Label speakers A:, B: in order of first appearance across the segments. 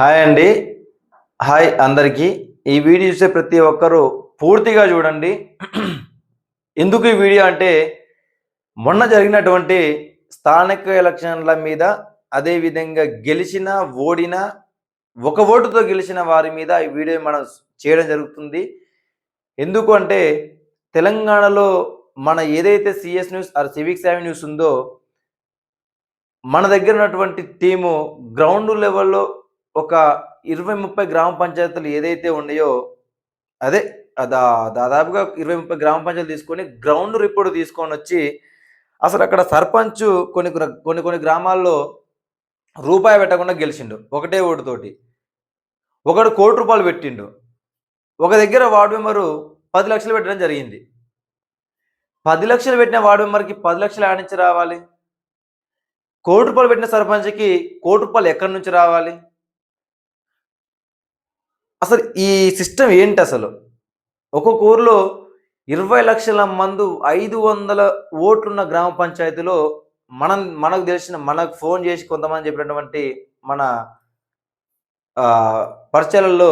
A: Hi అండి. Hi అందరికీ. ఈ వీడియో చూసే ప్రతి ఒక్కరూ పూర్తిగా చూడండి. ఎందుకు ఈ వీడియో అంటే మొన్న జరిగినటువంటి స్థానిక ఎలక్షన్ల మీద అదేవిధంగా గెలిచిన ఓడిన ఒక ఓటుతో గెలిచిన వారి మీద ఈ వీడియో మనం చేయడం జరుగుతుంది. ఎందుకు అంటే తెలంగాణలో మన ఏదైతే సిఎస్ న్యూస్ ఆర్ సివిక్ సేవ న్యూస్ ఉందో మన దగ్గర ఉన్నటువంటి టీము గ్రౌండ్ లెవెల్లో ఒక ఇరవై ముప్పై గ్రామ పంచాయతీలు ఏదైతే ఉన్నాయో అదే దా దాదాపుగా ఇరవై ముప్పై గ్రామ పంచాయతీలు తీసుకొని గ్రౌండ్ రిపోర్ట్ తీసుకొని వచ్చి అసలు అక్కడ సర్పంచ్ కొన్ని కొన్ని కొన్ని గ్రామాల్లో రూపాయి పెట్టకుండా గెలిచిండు. ఒకటే ఓటుతోటి ఒకడు కోటి రూపాయలు పెట్టిండు. ఒక దగ్గర వార్డు మెంబరు పది లక్షలు పెట్టడం జరిగింది. పది లక్షలు పెట్టిన వార్డు మెంబర్కి పది లక్షలు ఆడించి రావాలి? కోటి రూపాయలు పెట్టిన సర్పంచ్కి కోటి రూపాయలు ఎక్కడి నుంచి రావాలి? అసలు ఈ సిస్టమ్ ఏంటి అసలు? ఒక్కొక్క ఊర్లో ఇరవై లక్షల మందు ఐదు వందల ఓట్లున్న గ్రామ పంచాయతీలో మనం మనకు తెలిసిన మనకు ఫోన్ చేసి కొంతమంది చెప్పినటువంటి మన ఆ, పరిచయాలలో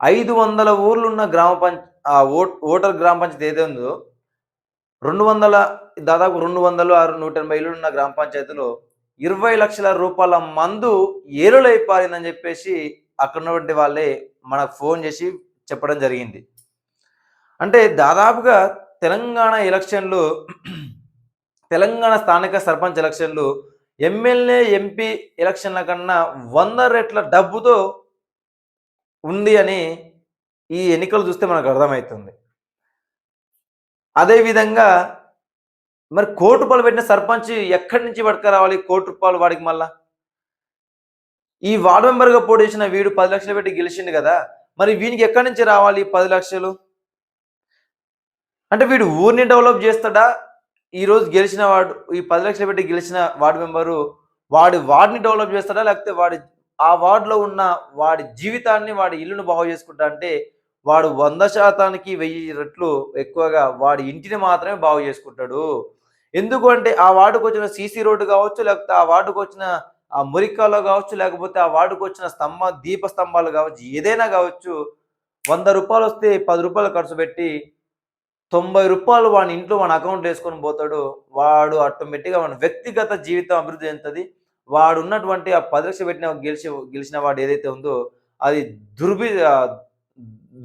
A: ఐదు వందల ఊర్లున్న గ్రామ పంచ ఓటర్ గ్రామ పంచాయతీ ఏదైతే ఉందో రెండు వందల దాదాపు రెండు వందలు ఆరు నూట ఎనభై ఏళ్ళు ఉన్న గ్రామ పంచాయతీలో ఇరవై లక్షల రూపాయల మందు ఏరులైపారిందని చెప్పేసి అక్కడ ఉన్నటువంటి వాళ్ళే మనకు ఫోన్ చేసి చెప్పడం జరిగింది. అంటే దాదాపుగా తెలంగాణ ఎలక్షన్లు తెలంగాణ స్థానిక సర్పంచ్ ఎలక్షన్లు ఎమ్మెల్యే ఎంపీ ఎలక్షన్ల కన్నా వంద రెట్ల డబ్బుతో ఉంది అని ఈ ఎన్నికలు చూస్తే మనకు అర్థమవుతుంది. అదేవిధంగా మరి కోటి రూపాయలు పెట్టిన సర్పంచ్ ఎక్కడి నుంచి పట్టుకురావాలి? కోటి రూపాయలు వాడికి మళ్ళీ? ఈ వార్డు మెంబర్గా పోటీ చేసిన వీడు పది లక్షలు పెట్టి గెలిచిండు కదా మరి వీనికి ఎక్కడి నుంచి రావాలి ఈ పది లక్షలు? అంటే వీడు ఊరిని డెవలప్ చేస్తాడా? ఈరోజు గెలిచిన వాడు ఈ పది లక్షలు పెట్టి గెలిచిన వార్డు మెంబరు వాడి వార్డుని డెవలప్ చేస్తాడా? లేకపోతే వాడి ఆ వార్డులో ఉన్న వాడి జీవితాన్ని వాడి ఇల్లును బాగు చేసుకుంటా అంటే వాడు వంద శాతానికి వెయ్యి రెట్లు ఎక్కువగా వాడి ఇంటిని మాత్రమే బాగు చేసుకుంటాడు. ఎందుకు అంటే ఆ వార్డుకు వచ్చిన సీసీ రోడ్డు కావచ్చు లేకపోతే ఆ వార్డుకు వచ్చిన ఆ మురికాలో కావచ్చు లేకపోతే ఆ వార్డుకు వచ్చిన స్తంభ దీప స్తంభాలు కావచ్చు ఏదైనా కావచ్చు వంద రూపాయలు వస్తే పది రూపాయలు ఖర్చు పెట్టి తొంభై రూపాయలు వాని ఇంట్లో వాని అకౌంట్ వేసుకొని పోతాడు. వాడు ఆటోమేటిక్గా వాడి వ్యక్తిగత జీవితం అభివృద్ధి చెందుతుంది. వాడు ఉన్నటువంటి ఆ పది లక్షలు పెట్టిన గెలిచి గెలిచిన వాడు ఏదైతే ఉందో అది దుర్బి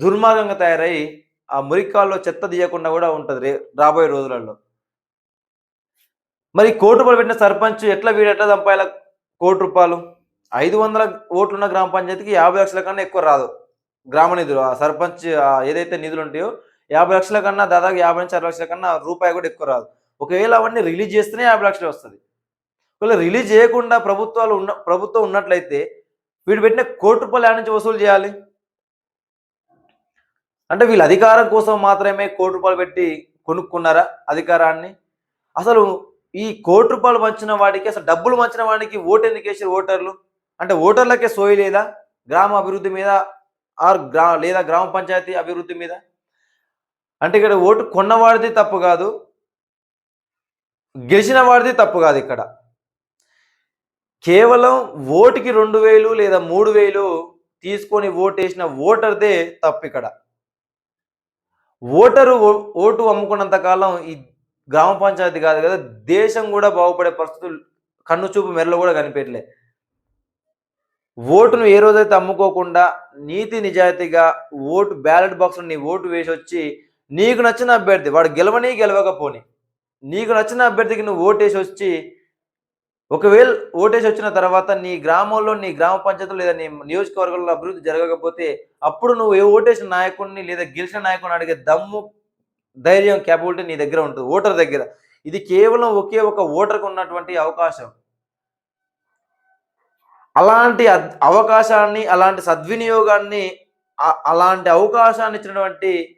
A: దుర్మార్గంగా తయారై ఆ మురికాల్లో చెత్త తీయకుండా కూడా ఉంటుంది రే రాబోయే రోజులలో. మరి కోటి రూపాయలు పెట్టిన సర్పంచ్ ఎట్లా వీడు ఎట్లా చంపాయాల కోటి రూపాయలు. ఐదు వందల ఓట్లున్న గ్రామ పంచాయతీకి యాభై లక్షల కన్నా ఎక్కువ రాదు. గ్రామ నిధులు ఆ సర్పంచ్ ఏదైతే నిధులు ఉంటాయో యాభై లక్షల కన్నా దాదాపు యాభై నుంచి అరవై లక్షల కన్నా రూపాయి కూడా ఎక్కువ రాదు. ఒకవేళ అవన్నీ రిలీజ్ చేస్తేనే యాభై లక్షలు వస్తుంది. ఒకవేళ రిలీజ్ చేయకుండా ప్రభుత్వాలు ఉన్న ప్రభుత్వం ఉన్నట్లయితే వీడు పెట్టిన కోటి రూపాయలు యాడ్ నుంచి వసూలు చేయాలి? అంటే వీళ్ళు అధికారం కోసం మాత్రమే కోటి రూపాయలు పెట్టి కొనుక్కున్నారా అధికారాన్ని? అసలు ఈ కోటి రూపాయలు పంచిన వాడికి అసలు డబ్బులు పంచిన వాడికి ఓటు ఎందుకు వేసారు ఓటర్లు? అంటే ఓటర్లకే సోయి లేదా? గ్రామ అభివృద్ధి మీద ఆర్ గ్రా లేదా గ్రామ పంచాయతీ అభివృద్ధి మీద? అంటే ఇక్కడ ఓటు కొన్నవాడిది తప్పు కాదు గెలిచిన వాడిది తప్పు కాదు ఇక్కడ. కేవలం ఓటుకి రెండు వేలు లేదా మూడు వేలు తీసుకొని ఓటేసిన ఓటర్దే తప్పు ఇక్కడ. ఓటరు ఓటు అమ్ముకున్నంత కాలం ఈ గ్రామ పంచాయతీ కాదు కదా దేశం కూడా బాగుపడే పరిస్థితులు కన్ను చూపు మెరలో కూడా కనిపించలే ఓటును ఏ రోజైతే అమ్ముకోకుండా నీతి నిజాయితీగా ఓటు బ్యాలెట్ బాక్స్లో నీ ఓటు వేసి వచ్చి నీకు నచ్చిన అభ్యర్థి వాడు గెలవని గెలవకపోని నీకు నచ్చిన అభ్యర్థికి నువ్వు ఓటేసి వచ్చి ఒకవేళ ఓటేసి వచ్చిన తర్వాత నీ గ్రామంలో నీ గ్రామ పంచాయతీలో లేదా నీ నియోజకవర్గంలో అభివృద్ధి జరగకపోతే అప్పుడు నువ్వు ఏ ఓటేసిన నాయకుడిని లేదా గెలిచిన నాయకుడిని అడిగే దమ్ము ధైర్యం క్యాపబిలిటీ నీ దగ్గర ఉంటుంది. ఓటర్ దగ్గర. ఇది కేవలం ఒకే ఒక ఓటర్కు ఉన్నటువంటి అవకాశం. అలాంటి అద్- అవకాశాన్ని అలాంటి సద్వినియోగాన్ని అలాంటి అవకాశాన్ని ఇచ్చినటువంటి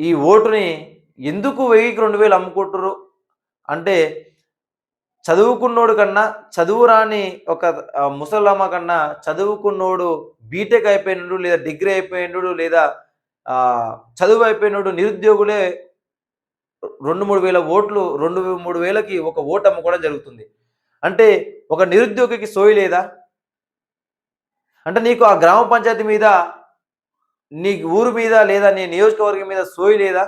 A: ఈ ఓటుని ఎందుకు వెయ్యికి రెండు వేలు అమ్ముకుంటారు అంటే చదువుకున్నోడు కన్నా చదువు రాని ఒక ముసలమ్మ కన్నా చదువుకున్నోడు బీటెక్ అయిపోయినడు లేదా డిగ్రీ అయిపోయినడు లేదా చదువు అయిపోయినోడు నిరుద్యోగులే రెండు మూడు వేల ఓట్లు రెండు మూడు వేలకి ఒక ఓటు అమ్ముకోవడం జరుగుతుంది. అంటే ఒక నిరుద్యోగికి సోయి లేదా? అంటే నీకు ఆ గ్రామ పంచాయతీ మీద నీ ఊరు మీద లేదా నీ నియోజకవర్గం మీద సోయి లేదా?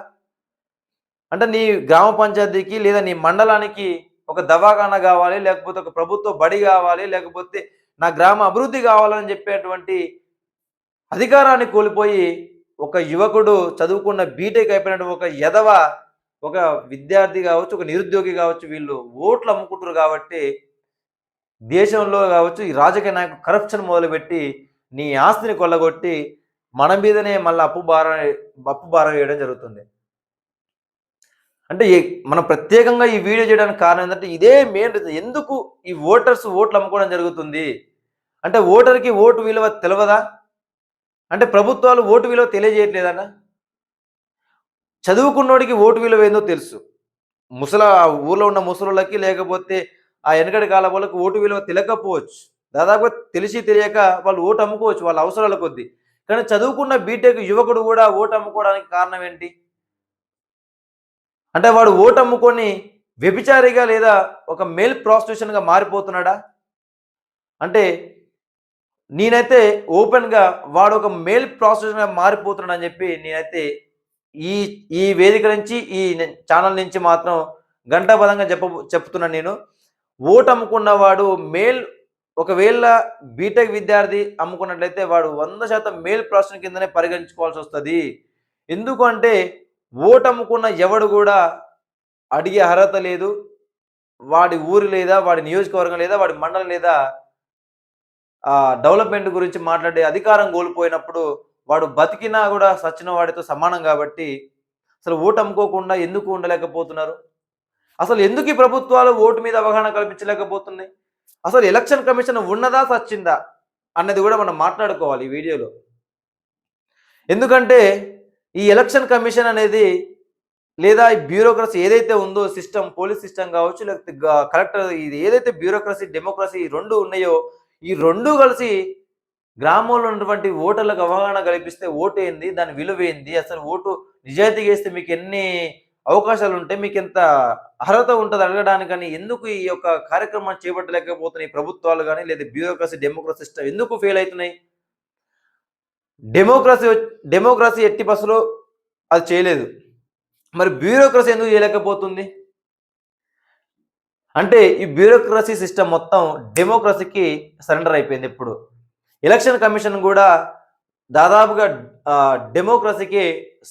A: అంటే నీ గ్రామ పంచాయతీకి లేదా నీ మండలానికి ఒక దవాఖాన కావాలి లేకపోతే ఒక ప్రభుత్వ బడి కావాలి లేకపోతే నా గ్రామ అభివృద్ధి కావాలని చెప్పేటువంటి అధికారాన్ని కోల్పోయి ఒక యువకుడు చదువుకున్న బీటెక్ అయిపోయినట్టు ఒక యదవ ఒక విద్యార్థి కావచ్చు ఒక నిరుద్యోగి కావచ్చు వీళ్ళు ఓట్లు అమ్ముకుంటారు కాబట్టి దేశంలో కావచ్చు ఈ రాజకీయ నాయకులు కరప్షన్ మొదలుపెట్టి నీ ఆస్తిని కొల్లగొట్టి మన మీదనే మళ్ళీ అప్పు భారం అప్పు భారం వేయడం జరుగుతుంది. అంటే మనం ప్రత్యేకంగా ఈ వీడియో చేయడానికి కారణం ఏంటంటే ఇదే మెయిన్ రీజన్ ఎందుకు ఈ ఓటర్స్ ఓట్లు అమ్ముకోవడం జరుగుతుంది? అంటే ఓటర్కి ఓటు విలువ తెలియదా అంటే ప్రభుత్వాలు ఓటు విలువ తెలియజేయట్లేదన్న? చదువుకున్నోడికి ఓటు విలువ ఏందో తెలుసు. ముసల ఆ ఊర్లో ఉన్న ముసలులకి లేకపోతే ఆ వెనకటి కాలం వాళ్ళకి ఓటు విలువ తెలియకపోవచ్చు. దాదాపుగా తెలిసి తెలియక వాళ్ళు ఓటు అమ్ముకోవచ్చు వాళ్ళ అవసరాల కొద్దీ. కానీ చదువుకున్న బీటెక్ యువకుడు కూడా ఓటు అమ్ముకోవడానికి కారణం ఏంటి? అంటే వాడు ఓటు అమ్ముకొని వ్యభిచారిగా లేదా ఒక మేల్ ప్రాస్టిట్యూషన్గా మారిపోతున్నాడా? అంటే నేనైతే ఓపెన్గా వాడు ఒక మేల్ ప్రాసెస్గా మారిపోతున్నాడని చెప్పి నేనైతే ఈ ఈ వేదిక నుంచి ఈ ఛానల్ నుంచి మాత్రం గంటాపదంగా చెప్ప చెప్తున్నాను నేను. ఓటు అమ్ముకున్నవాడు మేల్ ఒకవేళ బీటెక్ విద్యార్థి అమ్ముకున్నట్లయితే వాడు వంద శాతం మేల్ ప్రాసెస్ కిందనే పరిగణించుకోవాల్సి వస్తుంది ఎందుకు అంటే ఓటు అమ్ముకున్న ఎవడు కూడా అడిగే అర్హత లేదు. వాడి ఊరు లేదా వాడి నియోజకవర్గం లేదా వాడి మండలం లేదా డెవలప్మెంట్ గురించి మాట్లాడే అధికారం కోల్పోయినప్పుడు వాడు బతికినా కూడా సచ్చిన వాడితో సమానం కాబట్టి అసలు ఓటు అమ్ముకోకుండా ఎందుకు ఉండలేకపోతున్నారు? అసలు ఎందుకు ఈ ప్రభుత్వాలు ఓటు మీద అవగాహన కల్పించలేకపోతున్నాయి? అసలు ఎలక్షన్ కమిషన్ ఉన్నదా సచ్చిందా అన్నది కూడా మనం మాట్లాడుకోవాలి ఈ వీడియోలో. ఎందుకంటే ఈ ఎలక్షన్ కమిషన్ అనేది లేదా ఈ బ్యూరోక్రసీ ఏదైతే ఉందో సిస్టమ్ పోలీస్ సిస్టమ్ కావచ్చు లేకపోతే కలెక్టర్ ఇది ఏదైతే బ్యూరోక్రసీ డెమోక్రసీ రెండు ఉన్నాయో ఈ రెండు కలిసి గ్రామంలో ఉన్నటువంటి ఓటర్లకు అవగాహన కల్పిస్తే ఓటు ఏంది? దాని విలువ ఏంది? అసలు ఓటు నిజాయితీ చేస్తే మీకు ఎన్ని అవకాశాలు ఉంటాయి మీకు ఎంత అర్హత ఉంటుంది అడగడానికని ఎందుకు ఈ యొక్క కార్యక్రమాన్ని చేపట్టలేకపోతున్నాయి ప్రభుత్వాలు కానీ లేదా బ్యూరోక్రసీ డెమోక్రసీ సిస్టమ్ ఎందుకు ఫెయిల్ అవుతున్నాయి? డెమోక్రసీ డెమోక్రసీ ఎట్టి బస్సులో అది చేయలేదు. మరి బ్యూరోక్రసీ ఎందుకు చేయలేకపోతుంది? అంటే ఈ బ్యూరోక్రసీ సిస్టమ్ మొత్తం డెమోక్రసీకి సరెండర్ అయిపోయింది ఇప్పుడు. ఎలక్షన్ కమిషన్ కూడా దాదాపుగా డెమోక్రసీకి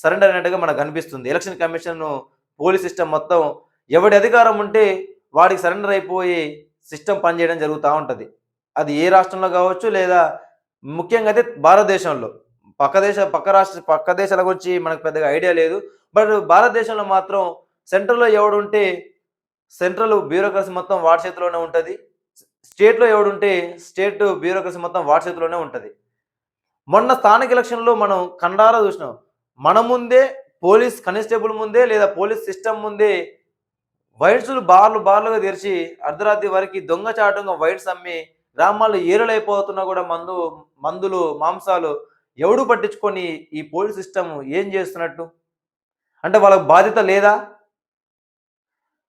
A: సరెండర్ అయినట్టుగా మనకు కనిపిస్తుంది. ఎలక్షన్ కమిషన్ పోలీస్ సిస్టమ్ మొత్తం ఎవడి అధికారం ఉంటే వాడికి సరెండర్ అయిపోయి సిస్టమ్ పనిచేయడం జరుగుతూ ఉంటుంది. అది ఏ రాష్ట్రంలో కావచ్చు లేదా ముఖ్యంగా అయితే భారతదేశంలో. పక్క దేశ పక్క రాష్ట్ర పక్క దేశాల గురించి మనకు పెద్దగా ఐడియా లేదు. బట్ భారతదేశంలో మాత్రం సెంటర్లో ఎవడుంటే సెంట్రల్ బ్యూరోక్రసీ మొత్తం వాడి చేతిలోనే ఉంటుంది. స్టేట్లో ఎవడుంటే స్టేట్ బ్యూరోక్రసీ మొత్తం వాడి చేతిలోనే ఉంటుంది. మొన్న స్థానిక ఎలక్షన్లో మనం కండారా చూసినాం. మన ముందే పోలీస్ కానిస్టేబుల్ ముందే లేదా పోలీస్ సిస్టమ్ ముందే వైట్స్లు బార్లు బార్లుగా తెరిచి అర్ధరాత్రి వరకు దొంగచాటుగా వైట్స్ అమ్మి గ్రామాల్లో ఏరులైపోతున్నా కూడా మందు మందులు మాంసాలు ఎవడు పట్టించుకొని ఈ పోలీస్ సిస్టమ్ ఏం చేస్తున్నట్టు? అంటే వాళ్ళకు బాధ్యత లేదా?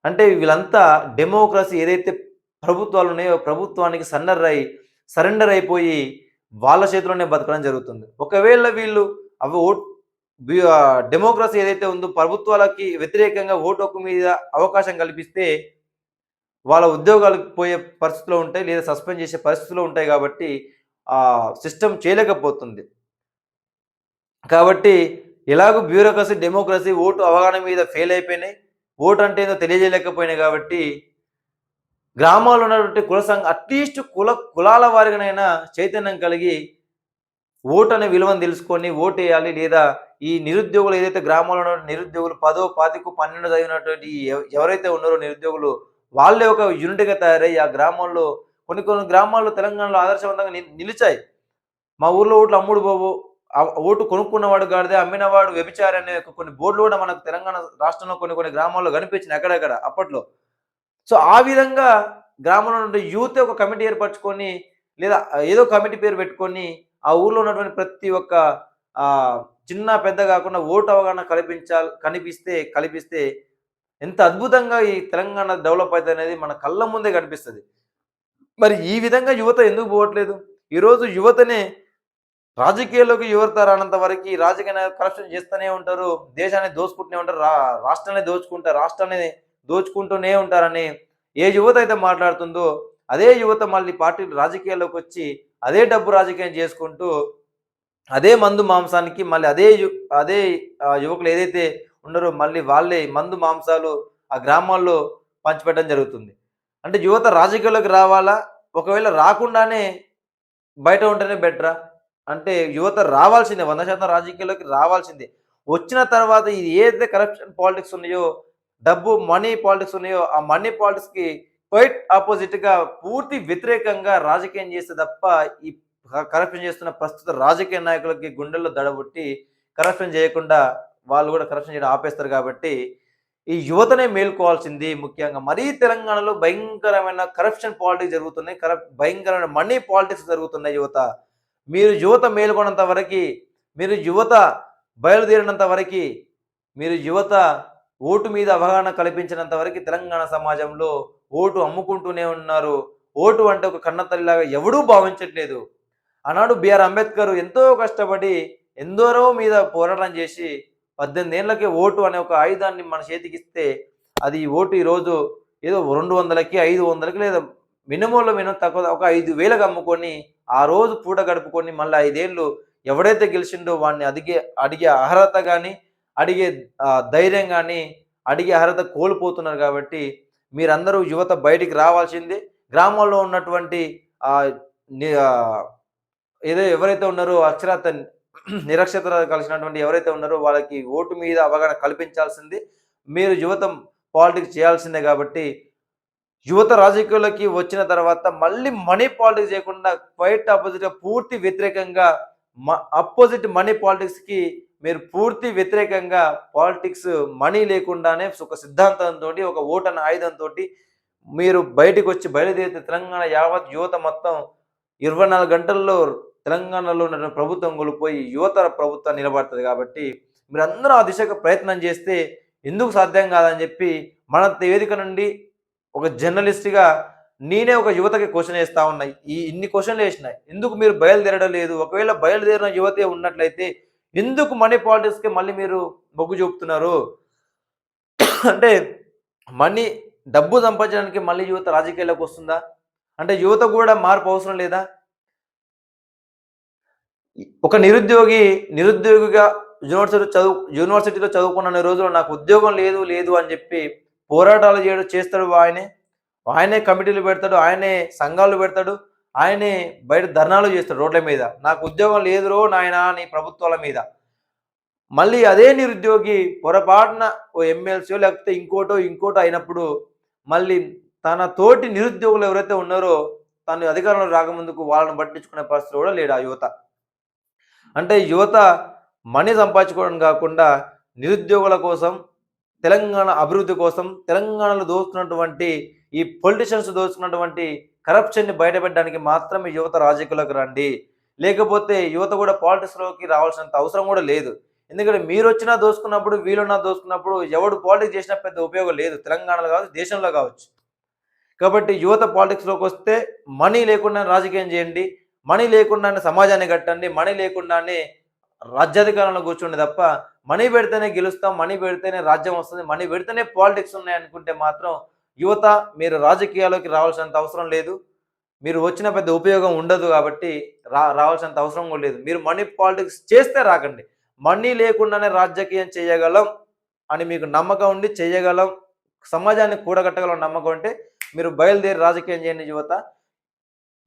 A: అంటే వీళ్ళంతా డెమోక్రసీ ఏదైతే ప్రభుత్వాలు ఉన్నాయో ప్రభుత్వానికి సన్నర్ అయి సరెండర్ అయిపోయి వాళ్ళ చేతిలోనే బతకడం జరుగుతుంది. ఒకవేళ వీళ్ళు అవి ఓట్ డెమోక్రసీ ఏదైతే ఉందో ప్రభుత్వాలకి వ్యతిరేకంగా ఓటు హక్కు మీద అవకాశం కల్పిస్తే వాళ్ళ ఉద్యోగాలు పోయే పరిస్థితిలో ఉంటాయి లేదా సస్పెండ్ చేసే పరిస్థితిలో ఉంటాయి కాబట్టి ఆ సిస్టమ్ చేయలేకపోతుంది. కాబట్టి ఎలాగో బ్యూరోక్రసీ డెమోక్రసీ ఓటు అవగాహన మీద ఫెయిల్ అయిపోయినాయి. ఓటు అంటే ఏదో తెలియజేయలేకపోయినాయి కాబట్టి గ్రామాల్లో ఉన్నటువంటి కుల సంఘ అట్లీస్ట్ కుల కులాల వారిగానైనా చైతన్యం కలిగి ఓటు అనే విలువను తెలుసుకొని ఓటు వేయాలి లేదా ఈ నిరుద్యోగులు ఏదైతే గ్రామాల్లో ఉన్న నిరుద్యోగులు పదో పాతికు పన్నెండు చదివినటువంటి ఎవ- ఎవరైతే ఉన్నారో నిరుద్యోగులు వాళ్ళే ఒక యూనిట్గా తయారయ్యి ఆ గ్రామాల్లో కొన్ని కొన్ని గ్రామాల్లో తెలంగాణలో ఆదర్శవంతంగా ని- నిలిచాయి. మా ఊర్లో ఓట్లు అమ్ముడు బాబు ఓటు కొనుక్కున్నవాడు గాడిదే అమ్మినవాడు వ్యభిచారి అనే కొన్ని బోర్డులు కూడా మనకు తెలంగాణ రాష్ట్రంలో కొన్ని కొన్ని గ్రామాల్లో కనిపించినాయి అక్కడక్కడ అప్పట్లో. సో ఆ విధంగా గ్రామంలో నుండి యూత్ ఒక కమిటీ ఏర్పరచుకొని లేదా ఏదో కమిటీ పేరు పెట్టుకొని ఆ ఊర్లో ఉన్నటువంటి ప్రతి ఒక్క చిన్న పెద్ద కాకుండా ఓటు అవగాహన కల్పించాలి కనిపిస్తే కల్పిస్తే ఎంత అద్భుతంగా ఈ తెలంగాణ డెవలప్ అవుతుంది అనేది మన కళ్ళ ముందే కనిపిస్తుంది. మరి ఈ విధంగా యువత ఎందుకు పోవట్లేదు? ఈరోజు యువతనే రాజకీయాల్లోకి యువత రానంత వరకు రాజకీయ కరప్షన్ చేస్తూనే ఉంటారు దేశాన్ని దోచుకుంటూనే ఉంటారు రా రాష్ట్రాన్ని దోచుకుంటారు రాష్ట్రాన్ని దోచుకుంటూనే ఉంటారని ఏ యువత అయితే మాట్లాడుతుందో అదే యువత మళ్ళీ పార్టీ రాజకీయాల్లోకి వచ్చి అదే డబ్బు రాజకీయం చేసుకుంటూ అదే మందు మాంసానికి మళ్ళీ అదే యు- అదే ఆ, యువకులు ఏదైతే ఉన్నారో మళ్ళీ వాళ్ళే మందు మాంసాలు ఆ గ్రామాల్లో పంచిపెట్టడం జరుగుతుంది. అంటే యువత రాజకీయాల్లోకి రావాలా? ఒకవేళ రాకుండానే బయట ఉంటేనే బెటరా అంటే యువత రావాల్సిందే వంద శాతం రాజకీయాల్లోకి రావాల్సిందే. వచ్చిన తర్వాత ఇది ఏదైతే కరప్షన్ పాలిటిక్స్ ఉన్నాయో డబ్బు మనీ పాలిటిక్స్ ఉన్నాయో ఆ మనీ పాలిటిక్స్కి క్వైట్ ఆపోజిట్గా పూర్తి వ్యతిరేకంగా రాజకీయం చేస్తే తప్ప ఈ కరప్షన్ చేస్తున్న ప్రస్తుత రాజకీయ నాయకులకి గుండెల్లో దడబుట్టి కరప్షన్ చేయకుండా వాళ్ళు కూడా కరప్షన్ చేయడం ఆపేస్తారు కాబట్టి ఈ యువతనే మేల్కోవాల్సింది ముఖ్యంగా. మరీ తెలంగాణలో భయంకరమైన కరప్షన్ పాలిటిక్స్ జరుగుతున్నాయి కరప్ భయంకరమైన మనీ పాలిటిక్స్ జరుగుతున్నాయి యువత. మీరు యువత మేల్కొన్నంత వరకు మీరు యువత బయలుదేరినంత వరకు మీరు యువత ఓటు మీద అవగాహన కల్పించినంత వరకు తెలంగాణ సమాజంలో ఓటు అమ్ముకుంటూనే ఉన్నారు. ఓటు అంటే ఒక కన్నతల్లిలాగా ఎవడూ భావించట్లేదు. ఆనాడు బిఆర్ అంబేద్కర్ ఎంతో కష్టపడి ఎందరో మీద పోరాటం చేసి పద్దెనిమిది ఏళ్ళకి ఓటు అనే ఒక ఆయుధాన్ని మన చేతికి ఇస్తే అది ఈ ఓటు ఈరోజు ఏదో రెండు వందలకి ఐదు వందలకి లేదా మినిమంలో మినిమం తక్కువ ఒక ఐదు వేలకు అమ్ముకొని ఆ రోజు పూట గడుపుకొని మళ్ళీ ఐదేళ్ళు ఎవడైతే గెలిచిండో వాడిని అడిగే అడిగే అర్హత కానీ అడిగే ధైర్యం కానీ అడిగే అర్హత కోల్పోతున్నారు కాబట్టి మీరందరూ యువత బయటికి రావాల్సిందే. గ్రామాల్లో ఉన్నటువంటి ఏదో ఎవరైతే ఉన్నారో అక్షరాత నిరక్షత కలిసినటువంటి ఎవరైతే ఉన్నారో వాళ్ళకి ఓటు మీద అవగాహన కల్పించాల్సింది. మీరు యువత పాలిటిక్స్ చేయాల్సిందే కాబట్టి యువత రాజకీయాల్లోకి వచ్చిన తర్వాత మళ్ళీ మనీ పాలిటిక్స్ చేయకుండా క్వైట్ ఆపోజిట్గా పూర్తి వ్యతిరేకంగా అపోజిట్ మనీ పాలిటిక్స్కి మీరు పూర్తి వ్యతిరేకంగా పాలిటిక్స్ మనీ లేకుండానే ఒక సిద్ధాంతంతో ఒక ఓటు ఆయుధంతో మీరు బయటకు వచ్చి బయలుదేరితే తెలంగాణ యావత్ యువత మొత్తం ఇరవై నాలుగు గంటల్లో తెలంగాణలో ఉన్న ప్రభుత్వం కోల్పోయి యువత ప్రభుత్వం నిలబడుతుంది కాబట్టి మీరందరూ ఆ దిశగా ప్రయత్నం చేస్తే ఎందుకు సాధ్యం కాదని చెప్పి మన వేదిక నుండి ఒక జర్నలిస్ట్గా నేనే ఒక యువతకి క్వశ్చన్ వేస్తా ఉన్నాయి ఈ ఇన్ని క్వశ్చన్లు వేసినాయి. ఎందుకు మీరు బయలుదేరడం లేదు? ఒకవేళ బయలుదేరిన యువతే ఉన్నట్లయితే ఎందుకు మనీ పాలిటిక్స్కి మళ్ళీ మీరు మొగ్గు చూపుతున్నారు? అంటే మనీ డబ్బు సంపాదించడానికి మళ్ళీ యువత రాజకీయాల్లోకి వస్తుందా? అంటే యువత కూడా మార్పు అవసరం లేదా? ఒక నిరుద్యోగి నిరుద్యోగిగా యూనివర్సిటీ చదువు యూనివర్సిటీలో చదువుకున్న రోజుల్లో నాకు ఉద్యోగం లేదు లేదు అని చెప్పి పోరాటాలు చేయడం చేస్తాడు ఆయనే. ఆయనే కమిటీలు పెడతాడు ఆయనే సంఘాలు పెడతాడు ఆయనే బయట ధర్నాలు చేస్తాడు రోడ్ల మీద. నాకు ఉద్యోగం లేదురో నాయన నీ ప్రభుత్వాల మీద. మళ్ళీ అదే నిరుద్యోగి పొరపాటున ఓ ఎమ్మెల్సీ లేకపోతే ఇంకోటో ఇంకోటో అయినప్పుడు మళ్ళీ తన తోటి నిరుద్యోగులు ఎవరైతే ఉన్నారో తను అధికారంలో రాకముందుకు వాళ్ళని పట్టించుకునే పరిస్థితి కూడా లేడు ఆ యువత. అంటే యువత మనీ సంపాదించుకోవడం కాకుండా నిరుద్యోగుల కోసం తెలంగాణ అభివృద్ధి కోసం తెలంగాణలో దోచుకున్నటువంటి ఈ పొలిటిషియన్స్ దోచుకున్నటువంటి కరప్షన్ని బయటపెట్టడానికి మాత్రమే యువత రాజకీయాలకు రండి. లేకపోతే యువత కూడా పాలిటిక్స్లోకి రావాల్సినంత అవసరం కూడా లేదు. ఎందుకంటే మీరు వచ్చినా దోసుకున్నప్పుడు వీళ్ళున్నా దోసుకున్నప్పుడు ఎవడు పాలిటిక్స్ చేసినా పెద్ద ఉపయోగం లేదు. తెలంగాణలో కావచ్చు దేశంలో కావచ్చు. కాబట్టి యువత పాలిటిక్స్లోకి వస్తే మనీ లేకుండా రాజకీయం చేయండి. మనీ లేకుండానే సమాజాన్ని కట్టండి. మనీ లేకుండానే రాజ్యాధికారంలో కూర్చోండి తప్ప మనీ పెడితేనే గెలుస్తాం మనీ పెడితేనే రాజ్యం వస్తుంది మనీ పెడితేనే పాలిటిక్స్ ఉన్నాయి అనుకుంటే మాత్రం యువత మీరు రాజకీయాల్లోకి రావాల్సినంత అవసరం లేదు. మీరు వచ్చిన పెద్ద ఉపయోగం ఉండదు కాబట్టి రా రావాల్సినంత అవసరం కూడా లేదు. మీరు మనీ పాలిటిక్స్ చేస్తే రాకండి. మనీ లేకుండానే రాజకీయం చేయగలం అని మీకు నమ్మకం ఉండి చేయగలం. సమాజాన్ని కూడగట్టగలం నమ్మకం ఉంటే మీరు బయలుదేరి రాజకీయం చేయండి యువత.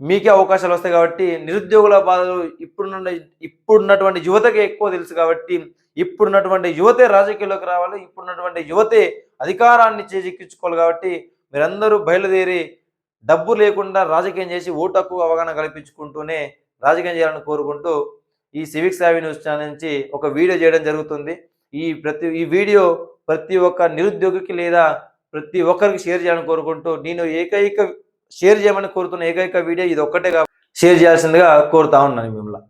A: మీకే అవకాశాలు వస్తాయి కాబట్టి నిరుద్యోగుల బాధలు ఇప్పుడున్న ఇప్పుడున్నటువంటి యువతకి ఎక్కువ తెలుసు కాబట్టి ఇప్పుడున్నటువంటి యువతే రాజకీయాల్లోకి రావాలి ఇప్పుడున్నటువంటి యువతే అధికారాన్ని చేజిక్కించుకోవాలి కాబట్టి మీరందరూ బయలుదేరి డబ్బు లేకుండా రాజకీయం చేసి ఓటు హక్కు అవగాహన కల్పించుకుంటూనే రాజకీయం చేయాలని కోరుకుంటూ ఈ సివిక్స్ సావి న్యూస్ ఛానల్ నుంచి ఒక వీడియో చేయడం జరుగుతుంది. ఈ ప్రతి ఈ వీడియో ప్రతి ఒక్క నిరుద్యోగికి లేదా ప్రతి ఒక్కరికి షేర్ చేయాలని కోరుకుంటూ నేను ఏకైక షేర్ చేయమని కోరుతున్న ఏకైక వీడియో ఇది ఒక్కటే షేర్ చేయాల్సిందిగా కోరుతా ఉన్నాను మిమ్మల్ని.